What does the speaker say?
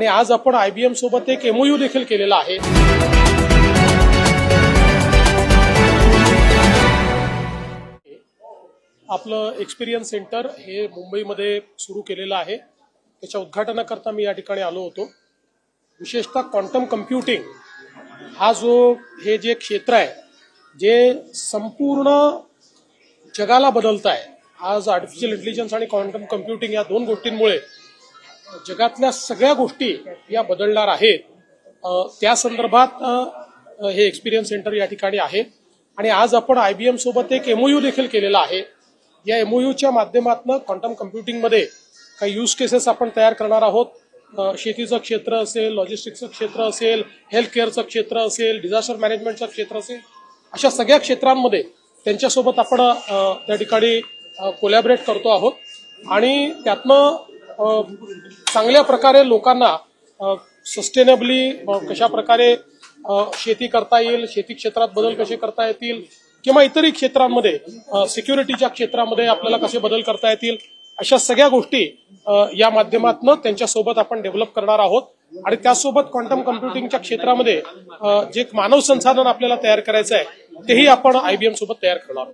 आणि आज आपण आयबीएम सोबत एक एमओयू देखील केलेला आहे. आपलं एक्सपिरियन्स सेंटर हे मुंबईमध्ये सुरू केलेलं आहे. त्याच्या उद्घाटनाकरता मी या ठिकाणी आलो होतो. विशेषतः क्वांटम कम्प्युटिंग हा जो हे जे क्षेत्र आहे जे संपूर्ण जगाला बदलत आहे आज आर्टिफिशियल इंटेलिजन्स आणि क्वांटम कम्प्युटिंग या दोन गोष्टींमुळे जगातल्या सगळ्या गोष्टी या बदलणार आहेत. त्या संदर्भात हे एक्सपिरियन्स सेंटर या ठिकाणी आहे आणि आज आपण आय बी सोबत एक एमओयू देखील केलेला आहे. या एमओयूच्या माध्यमातून क्वांटम कम्प्युटिंगमध्ये काही यूज केसेस आपण तयार करणार आहोत. शेतीचं क्षेत्र असेल लॉजिस्टिक्सचं क्षेत्र असेल हेल्थ केअरचं क्षेत्र असेल डिझास्टर मॅनेजमेंटचं क्षेत्र असेल अशा सगळ्या क्षेत्रांमध्ये त्यांच्यासोबत आपण त्या ठिकाणी कोलॅबरेट करतो आहोत. आणि त्यातनं चांगल्या प्रकारे लोकांना सस्टेनेबली कशा प्रकारे शेती करता येईल शेती क्षेत्रात बदल कसे करता येतील किंवा इतरही क्षेत्रांमध्ये सिक्युरिटीच्या क्षेत्रामध्ये आपल्याला कसे बदल करता येतील अशा सगळ्या गोष्टी या माध्यमातून त्यांच्यासोबत आपण डेव्हलप करणार आहोत. आणि त्यासोबत क्वांटम कम्प्युटिंगच्या क्षेत्रामध्ये जे मानव संसाधन आपल्याला तयार करायचं आहे तेही आपण आयबीएम सोबत तयार करणार आहोत.